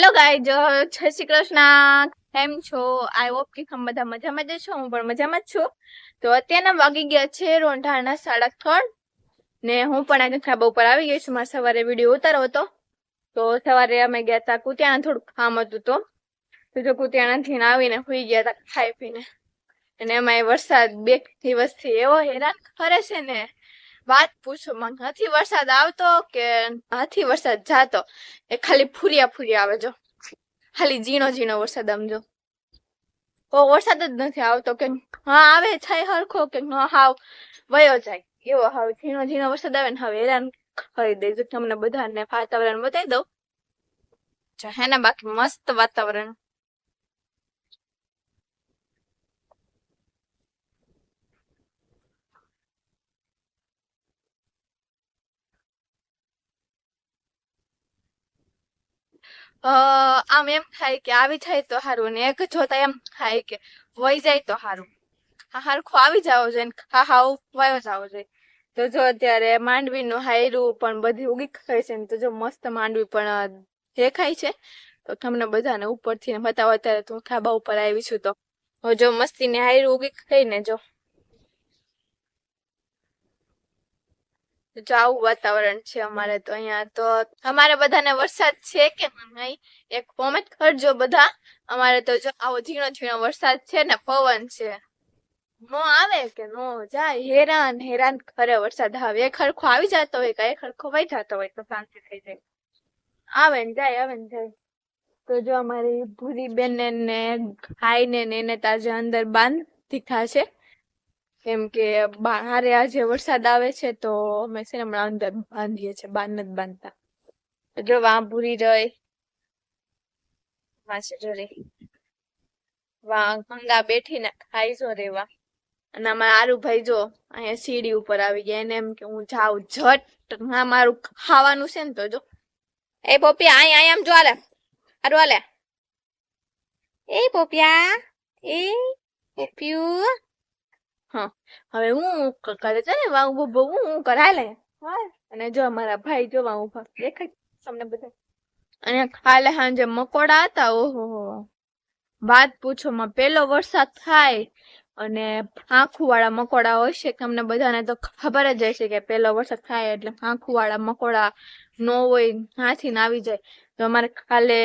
Hello ગાય જો જય શ્રી કૃષ્ણ. કેમ છો? આઈ હોપ કે તમે બધા મજામાં જ છો. હું પણ મજામાં જ છું. તો અત્યારના વાગી ગયા છે રોંઢાના સાડા ત્રણ. ને હું પણ આજે ખાબા ઉપર આવી ગઈ છું. મારે સવારે વીડિયો ઉતારો હતો. તો સવારે અમે ગયા હતા કુતિયાણા થોડુંક કામ હતું. તો જો કુતિયાણાથી આવીને સુઈ ગયા હતા ખાઈ પીને. અને એમાં વરસાદ બે દિવસથી એવો હેરાન કરે છે ને. વાત પૂછો માં નથી વરસાદ આવતો કે નથી વરસાદ જાતો. એ ખાલી ફૂરિયા ફૂરિયા આવે જો. ખાલી ઝીણો ઝીણો વરસાદ આમ ઓ, વરસાદ જ નથી આવતો કે હા, આવે, થાય હરખો કે ન હાવ. વયો જાય. એવો હાવ ઝીણો ઝીણો વરસાદ આવે ને હવે હેરાન કરી દેજો તમને બધાને વાતાવરણ બતાવી દઉં. હે ને બાકી મસ્ત વાતાવરણ. આમ એમ થાય કે આવી જાય તો સારું ને એક જોતા એમ થાય કે વહી જાય તો સારું હા, હરખું આવી જાવ જોઈએ ને હા હાવ વયો જાવ જોઈએ તો જો અત્યારે માંડવીનું હાયરું પણ બધી ઉગી ખાય છે ને તો જો મસ્ત માંડવી પણ દેખાય છે. તો તમને બધાને ઉપરથી ને બતાવો. અત્યારે તો હું ખાબા ઉપર આવી છું તો. જો મસ્તી ને હાયરું ઉગી ખાઈ ને જો. જો વાતાવરણ છે અમારે તો અહીંયા. તો અમારે બધાને વરસાદ છે કે નહીં? એક કોમેન્ટ કરજો બધા. અમારે તો જો આવો ઝીણો ઝીણો વરસાદ છે ને, પવન છે. નો આવે કે નો જાય, હેરાન હેરાન ખરે વરસાદ. આવે એક ખરખો આવી જતો હોય કે એક ખરખો વહી જતો હોય તો શાંતિ થઈ જાય. આવે ને જાય, આવે ને જાય. તો જો અમારી ભૂરી બેન ને ભાઈ ને એને તાજે અંદર બાંધ બાંધી છે. કેમ કે બારે આજે વરસાદ આવે છે તો અમે છે હમણાં અંદર બાંધીએ છીએ બાર નથી બાંધતા. જો વાં ભૂરી રહી વાંચે જો વાં ગંગા બેઠીને ખાઈ જો રેવા અને અમારા આરુભાઈ જો અહીંયા સીડી ઉપર આવી ગયા, એને એમ કે હું જાઉં ઝટ. હા, મારું ખાવાનું છે ને તો જો. એ પોપિયા અહીં અહીં આમ જો આલે આરું આલે એ પોપિયા, એ પોપિયું. હા. હવે હું કરે છે ને, વાવ, ઊભો હું કરાય લે અને જો અમારા ભાઈ જો વાવ, ઊભા. દેખાય તમને બધા? અને કાલે સાંજે મકોડા હતા, ઓહો વાત પૂછો, માં પેલો વરસાદ થાય અને આંખું વાળા મકોડા હોય છે, તમને બધાને તો ખબર જ હશે કે પેલો વરસાદ થાય એટલે આંખું વાળા મકોડા નો હોય હાથી ને આવી જાય. તો અમારે કાલે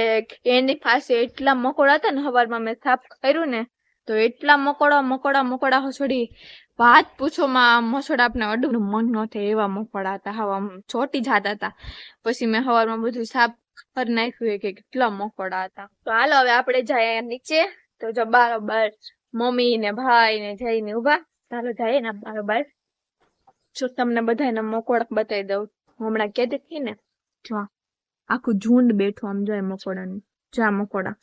એની પાસે એટલા મકોડા હતા ને સવારમાં મેં સાફ કર્યું ને તો એટલા મકોડા મકોડા મકોડા હોછડી વાત પૂછો માં, મસોડા આપણે અડું. મન ન થાય એવા મકોડા હતા, હવા ચોટી જતા હતા. પછી મેં સવારમાં બધું સાફ કરી નાખ્યું કે કેટલા મકોડા હતા. તો હાલો હવે આપણે જાય નીચે. તો જો બારોબાર મમ્મી ને ભાઈ ને જઈને ઊભા ચાલો જાય ને બારોબાર. જો તમને બધાને મકોડા બતાવી દઉં. હમણાં કહેતી હતી ને, જો આખું ઝુંડ બેઠું આમ જાય મકોડાનું, જા મકોડા.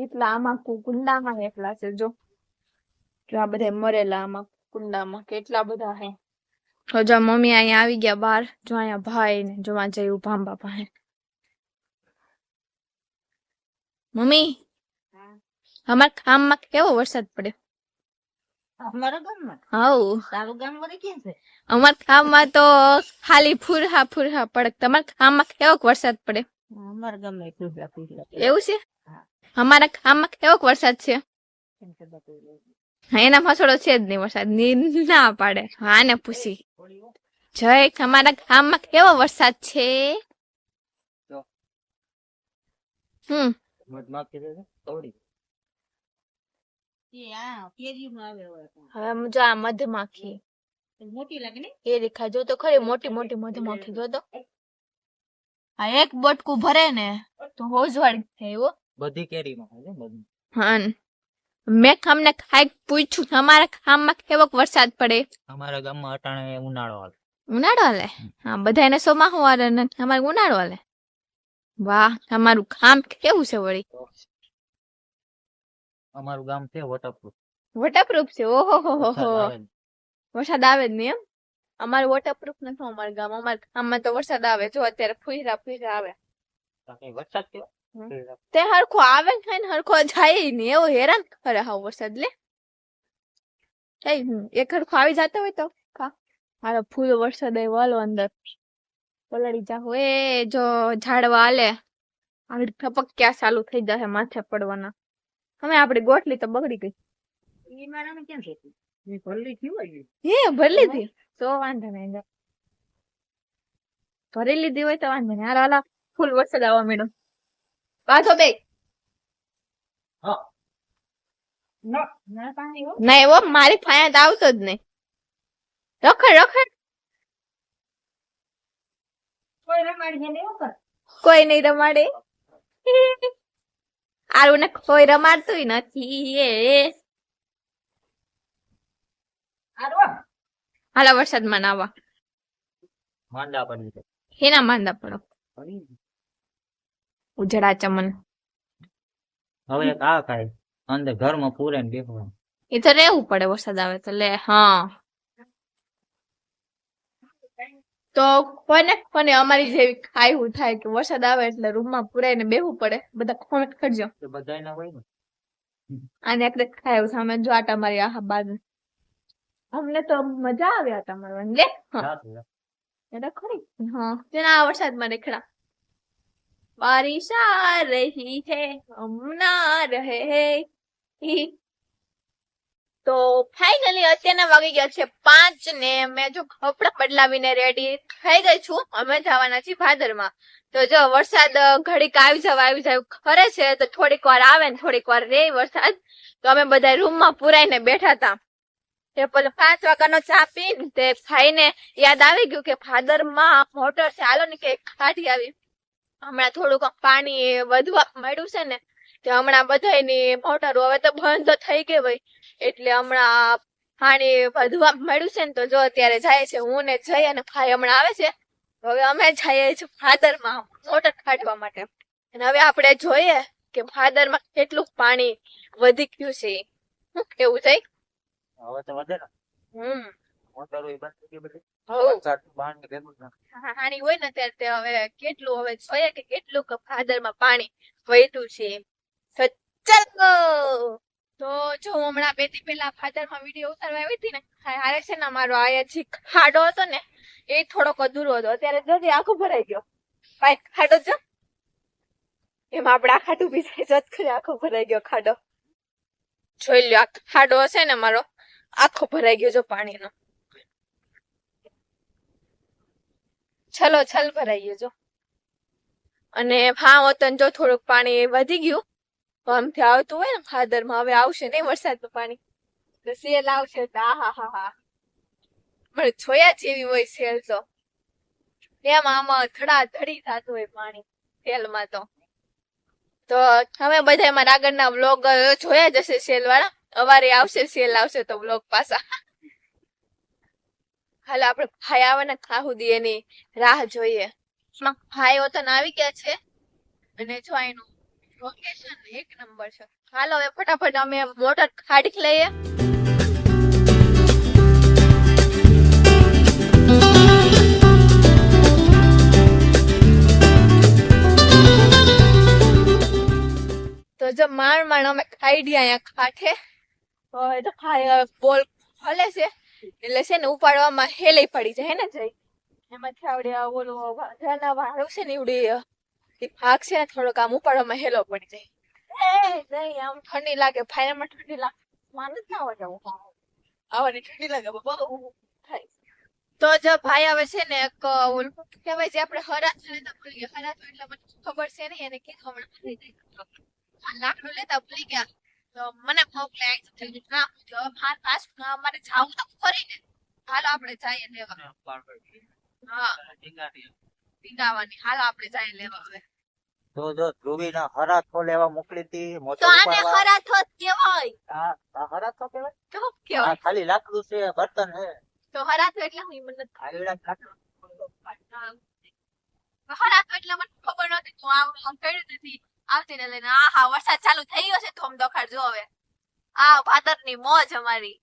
કેટલા આમાં કુંડામાં એકલા છે જો જો આ બધા મરેલા આમાં કુંડામાં કેટલા બધા હે? તો જો મમ્મી અહીંયા આવી ગયા બહાર જો અહીંયા ભાઈ ને જોવા જયું ભાંબા પાસે મમ્મી અમારા ગામમાં કેવો વરસાદ પડે અમારા ગામમાં? હાઉ. તારું ગામ વળી ક્યાં છે? અમારા ગામમાં તો ખાલી ફૂરહા ફૂરહા પડે તમારા ગામમાં કેવો વરસાદ પડે અમારા ગામમાં પીપળા પીપળા એવું છે? હા. અમારા ગામમાં કેવો વરસાદ છે? એના મસોડો છે જ નહીં વરસાદ ના પાડે. હા ને પૂછી. જય અમારા ગામમાં કેવો વરસાદ છે? હમ. આમ જો આ મધમાખી મોટી લાગે ને? એ રેખા જો તો ખરી મોટી મોટી મધમાખી જો તો. આ એક બટકું ભરે ને તો હોજવાળી થાય એવો બધી કેરીમાં હોય છે બધી. હા મેં તમને કાંઈક પૂછ્યું તમારા ગામમાં કેવો વરસાદ પડે? અમારા ગામમાં અટાણે ઉનાળો આવે ઉનાળો હાલે? હા બધા એને સોમાહું વાળે ને અમારે ઉનાળો હાલે. વાહ તમારું ગામ કેવું છે વળી? અમારું ગામ છે વોટરપ્રૂફ વોટરપ્રૂફ છે? ઓહો હો હો વરસાદ આવે જ નહીં. એમ? અમારે વોટરપ્રૂફ નથી અમારા ગામ અમારા ગામમાં તો વરસાદ આવે જો અત્યારે ફુઈરા ફુઈરા આવે. વરસાદ કેવો. તે હરખો આવે ને ખાઈ ને હરખો જાય ને એવો હેરાન કરે હા વરસાદ લે. હમ. એક હરખો આવી જતો હોય તો કા મારો ફૂલ વરસાદ આવ્યો. હાલો અંદર. પલળી જા એ જો ઝાડવા હાલે. આવી ઠપક ક્યાં ચાલુ થઈ જશે માથે પડવાના. અમે આપડી ગોટલી તો બગડી ગઈ. ઈ મારામાં કેમ છે ભરલી થયું હોય હે ભરી લીધી તો. વાંધો નહીં જા. ભરી લીધી હોય તો વાંધો નહીં. હાલો હાલો. ફૂલ વરસાદ આવવા માંડ્યો. પાછો બે હા ના એવો મારી ફાયા તો આવતો જ નહીં. રખડ રખડ. કોઈ નહીં રમાડે. આરું ને કોઈ રમાડતું નથી એ. હાલા હાલો વરસાદમાં નાવા. માંદા પડી છે હેના માંદા પડી. ઉજળા ચમન. હવે એક આ કાય અંદર ઘરમાં પૂરે ને બેસવાનું એ તો રહેવું પડે વરસાદ આવે તો લે હા. તો કોને કોને અમારી જેવી ખાયું થાય કે વરસાદ આવે એટલે રૂમમાં પુરાઈને બેહવું પડે બધા કોમેન્ટ કરજો. તો બધાય ના હોય ને. આને આપણે ખાયું સામે જો આટા મારી આહા બાદ અમને તો મજા આવે આટા મારવાની લે હા. રાત રાત. એ તો ખરી. હા તેના આ વરસાદમાં નીકળા બારિશ આ રહી હે હમણાં રહે. તો ફાઇનલી અત્યારના વાગી ગયા છે પાંચ ને મેં જો કપડા બદલાવીને રેડી થઈ ગઈ છું, અમે જવાના છીએ ભાદરમાં. તો જો વરસાદ ઘડીક આવી જાવ આવી જાવ ખરે છે, તો થોડીક વાર આવે ને થોડીક વાર રે વરસાદ. તો અમે બધા રૂમમાં પુરાઈને બેઠા હતા. તે પછી પાંચ વાગ્યાનો ચા પીને તે ખાઈને યાદ આવી ગયું કે ભાદરમાં મોટર છે હાલો ને કે કાઢી આવી. હમણાં થોડુંક પાણી વધવા મળ્યું છે ને તે હમણાં બધાયની મોટરો હવે તો બંધ થઈ ગઈ હોય. એટલે હમણાં પાણી વધવા મળ્યું છે ને તો જો અત્યારે જાય છે હું ને જઈ અને ભાઈ હમણાં આવે છે. હવે અમે જઈએ છીએ માં મોટર કાઢવા માટે. અને હવે આપણે જોઈએ કે ભાદરમાં કેટલું પાણી વધી ગયું છે. શું કેવું થઈ હવે તો વધે ને. હમ. મોટરો બંધ થઈ ગઈ બધી. હાની હોય ને ત્યારે તે હવે કેટલું હવે જોઈએ કે કેટલું ક- ભાદરમાં પાણી વહેતું છે. તો તો જો હમણાં બે દી પહેલા ભાદરમાં વીડિયો ઉતારવા આવી હતી ને હારે છે ને મારો આ જે ખાડો હતો ને એ થોડોક અધૂરો હતો. અત્યારે જોજે આખો ભરાઈ ગયો. ભાઈ ખાડો જો. એમાં આપણે આ ખાડું બી જાય જત કરી આખો ભરાઈ ગયો ખાડો. જોઈ લ્યો આ ખાડો હશે ને મારો આખો ભરાઈ ગયો જો પાણીનો. છલો છલ ભરાઈ જો. અને ભા વતન, જો થોડુંક પાણી વધી ગયું. આમથી આવતું હોય ને ભાદરમાં હવે આવશે નહીં વરસાદનું પાણી. તો સેલ આવશે તો આહા હા હા પણ જોયા જેવી હોય સેલ તો. એમાં આમાં ધડા ધડી થતું હોય પાણી સેલમાં તો. તો હવે બધા એમાં આગળના વ્લોગ જોયા જશે સેલ વાળા અવારે આવશે સેલ આવશે તો વ્લોગ પાછા. હાલ આપણે ભાઈ આવે ને ખાહુ દી એની રાહ જોઈએ. ભાઈઓ ભાઈ વતન આવી ગયા છે. અને જો એનું લોકેશન એક નંબર છે. હાલો હવે ફટાફટ અમે મોટર ખાડી લઈએ. તો જો માણ માણ અમે ખાઈ ગયા અહીંયા ખાઠે તો હવે બોલ ખોલે છે. એટલે છે ને ઉપાડવામાં હેલે પડી જાય ને જઈ એમાંથી આવડે ઓલું વાંદરાના વાળું છે ને એવડી ભાગ છે ને થોડોક આમ ઉપાડવામાં હેલો પડી જાય. નહીં આમ ઠંડી લાગે ફાયરમાં ઠંડી લાગે. માન જ ના હોય આવવાની ઠંડી લાગે બહુ થાય. તો જો ભાઈ આવે છે ને એક ઓલું કહેવાય જે આપણે હરાજ લેતા ભૂલી ગયા. હરાજ એટલે મને ખબર છે ને એને કે હમણાં લાકડું લેતા ભૂલી ગયા. મને લાગી તો થઈ ના જો માર પાસ અમારે જાવું તો ખરી ને હાલ આપણે જઈએ લેવા. હા ઢીંગાટી. પીગાવાની હાલો આપણે જઈએ લેવા હવે. તો જો ધ્રુવી ના હરા થો લેવા મોકલી હતી મોટર તો આને ઉપાડવા. હરા થોત કેવાય આ આ હરા થો કહેવાય? તો આ કેવાય ખાલી લાકડું છે બર્તન હે તો હરા તો એટલે હું મને ખાલી લાકડું. ખબર. હરા તો એટલે મને ખબર નથી. તો આમ કર્યું નથી. આવતી ને લઈને આ હા વરસાદ ચાલુ થઈ ગયો છે ધોમ દોખાડ જો હવે. આ ભાદરની મોજ અમારી.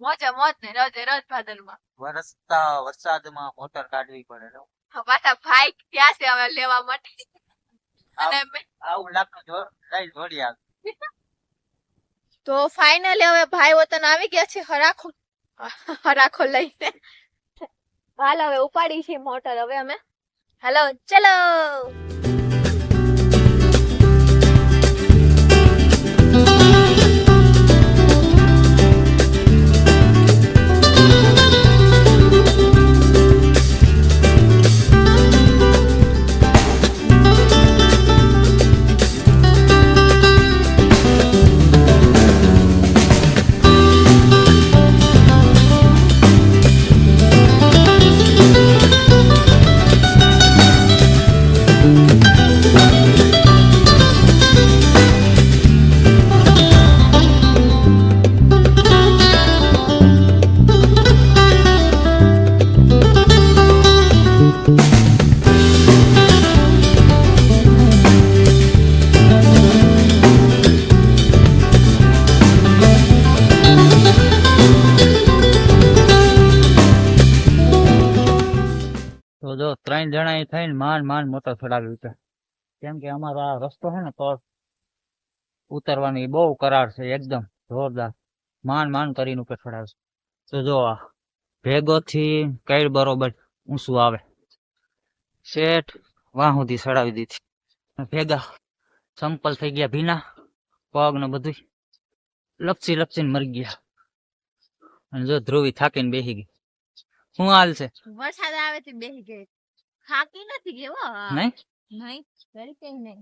મોજે મોજ ને રોજે રોજ ભાદરમાં વરસતા વરસાદમાં મોટર કાઢવી પડે તો પાછા ભાઈ ક્યાં છે હવે લેવા માટે. અને આવું લાકડું જો લઈ જોડી આવે તો ફાઇનલી હવે ભાઈ વતન આવી ગયા છે હરાખો હરાખો લઈને. હાલ હવે ઉપાડી છે મોટર હવે અમે. હાલો ચલો! ત્રણ જણા થઈને માંડ માંડ મોટો ચડાવી ઉતર કેમ કે અમારો આ રસ્તો છે ને તો ઉતરવાની બહુ કરાર છે, એકદમ જોરદાર. માંડ માંડ કરીને ઉપર ચડાવશે તો જો આ ભેગો થી કઈ બરોબર ઊંચું આવે. શેઠ વાહ સુધી ચડાવી દીધી. અને ભેગા સંપલ થઈ ગયા ભીના, પગ ને બધું લપસી લપસીને મરી ગયા. અને જો ધ્રુવી થાકીને બેસી ગઈ. શું હાલ છે? વરસાદ આવે તો બેસી ગઈ. થાકી નથી કેવો નહીં? નહીં very કઈ નહીં.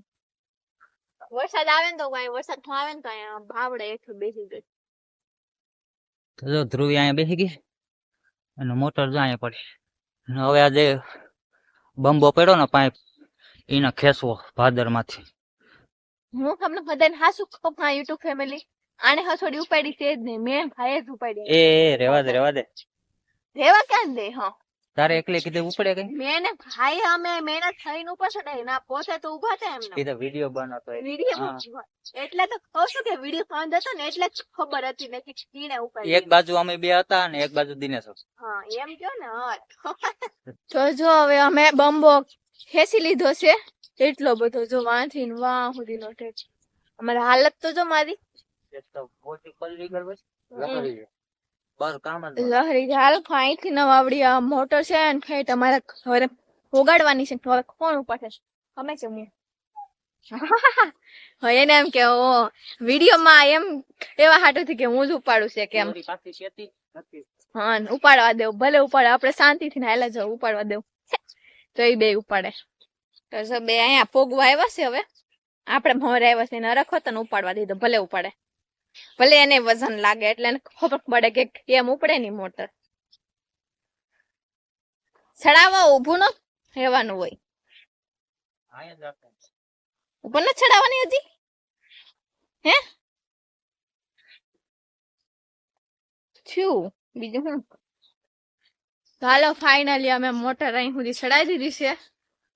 વરસાદ આવે ને તો કઈ વરસાદ તો આવે ને તો અહીંયા ભાવડે હેઠું બેસી ગઈ જો ધ્રુવી અહીંયા બેસી ગઈ અને મોટર જો અહીંયા પડી અને હવે આજે બંબો પડ્યો ને પાઇપ એને ખેંચવો ભાદરમાંથી હું તમને બધાને હાસુ કહું હા યુટ્યુબ ફેમિલી આને હસોડી ઉપાડી છે જ નહીં. મેં ભાઈ જ ઉપાડી. એ એ, રેવા દે રેવા દે. રેવા ક્યાં દે હા? તારે એકલે કીધું ઉપડે કઈ મેં ને ભાઈ અમે મહેનત થઈને ઉપર ચડાવી ના પોતે તો ઊભા હતા એમને. કીધું વિડિયો બનાવતો. વીડિયો એટલે તો કહું છું કે વિડિયો બંધ હતો ને એટલે ખબર હતી ને કે કીને ઉપાડી એક બાજુ અમે બે હતા અને એક બાજુ દિનેશ હતો. હા એમ કયો ને હા. તો જો હવે અમે બમ્બો ખેંચી લીધો છે એટલો બધો જો વાંથી ને સુધી સુધીનો ઠેક અમારી હાલત તો જો મારી. એક તો મોટી પલરી લહરી ગઈ. બસ કામ જ ન. લહરી હાલ અહીંથી નવાવડી આ મોટર છે અને ખાઈ તમારે હવે ઉગાડવાની છે હવે કોણ ઉપાડે અમે જમીએ હવે એને એમ કે ઓ વિડીયોમાં એમ એવા હાટુથી કે હું જ ઉપાડું છે કેમ. હા ઉપાડવા દેવું. ભલે ઉપાડે આપણે શાંતિથી હાલે જવું ઉપાડવા દેવું. તો એ બે ઉપાડે. તો બે અહીંયા પોગવા આવ્યા છે હવે. આપણે મોરે આવ્યા છે એને રખો તને ઉપાડવા દીધો ભલે ઉપાડે. ભલે એને વજન લાગે એટલે એને ખબર પડે કે કેમ ઉપડે ની મોટર. ચડાવવા ઊભું ન રહેવાનું હોય. અહીંયા જ રાખે. ઉપર ન ચડાવવાની હજી? હે? થયું બીજું શું ચાલો ફાઇનલી અમે મોટર અહીં સુધી ચડાવી દીધી છે.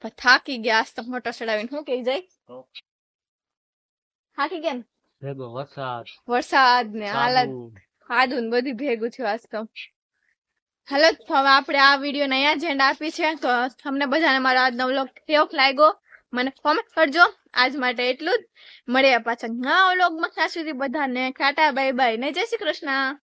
પણ થાકી ગયા આજ તો મોટર ચડાવીને શું કહી જાય? તો થાકી ગયા ને? ભેગો વરસાદ. વરસાદ ને હાલત આદુન બધું ભેગું થયું આજ તો. હાલો હવે આપણે આ વીડિયો ને અહીંયા જેન્ડ આપી છે. તો તમને બધાને મારો આજનો વ્લોગ કેવો લાગ્યો? મને કોમેન્ટ કરજો. આજ માટે એટલું જ. મળ્યા પાછા ના વ્લોગમાં. ત્યાં સુધી બધાને ટાટા બાય બાય ને જય શ્રી કૃષ્ણ.